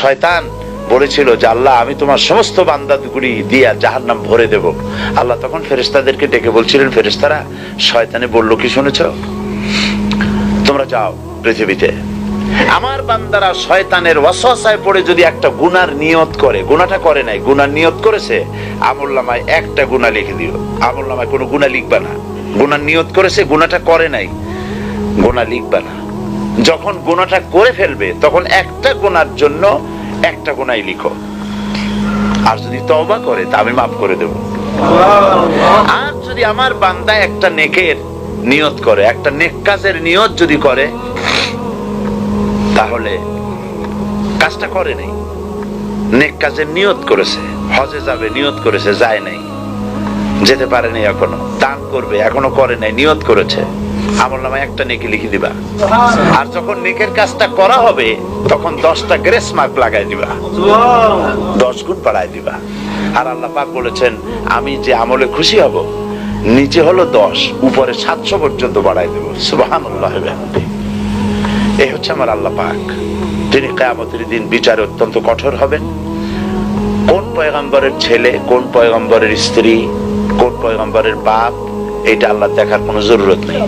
শয়তান বলেছিল যে, আল্লাহ, আমি তোমার সমস্ত বান্দাগুলি দিয়া জাহার নাম ভরে দেব। আল্লাহ তখন ফেরেস্তাদেরকে ডেকে বলছিলেন ফেরেস্তারা শয়তানে বলল, কি শুনেছ? তোমরা যাও পৃথিবীতে। আমার বান্দারা শয়তানের ওয়াসওয়াসায় পড়ে যদি একটা গুনার নিয়ত করে, গুনাটা করে নাই, গুনার নিয়ত করেছে আমুল্লামায় একটা গুনাহ লিখে দিও। নামায় কোনো গুনাহ লিখবা না। গুনার নিয়ত করেছে, গুনাটা করে নাই গুনাহ লিখবা না। যখন গুনাহটা করে ফেলবে, তখন একটা গুনার জন্য একটা গুনাই লিখো। আর যদি তওবা করে, তা আমি মাফ করে দেব। আর যদি আমার বান্দা একটা নেকের নিয়ত করে, একটা নেক কাজের নিয়ত যদি করে, তাহলে কাজটা করে নাই। নেক কাজের নিয়ত করেছে, হজে যাবে, নিয়ত করেছে, যায় নাই। যেতে পারেনি এখনও, দান করবে, এখনও করে নাই, নিয়ত করেছে। আমল একটা নেকি লিখে দিবা। আর যখন নেকের কাজটা করা হবে, তখন দশটা গ্রেস মার্ক লাগাই দিবা। দশ গুণ বাড়াই দিবা। আর আল্লাহ পাক বলেছেন, আমি যে আমলে খুশি হব, নিচে হলো দশ, উপরে সাতশো পর্যন্ত বাড়াই দেবো। সুবাহ এই হচ্ছে আমার আল্লাহ পাক। তিনি কেয়ামতের দিন বিচারে অত্যন্ত কঠোর হবেন। কোন পয়গম্বরের ছেলে, কোন পয়গম্বরের স্ত্রী, কোন পয়গম্বরের বাপ এটা আল্লাহ দেখার কোনো জরুরত নেই।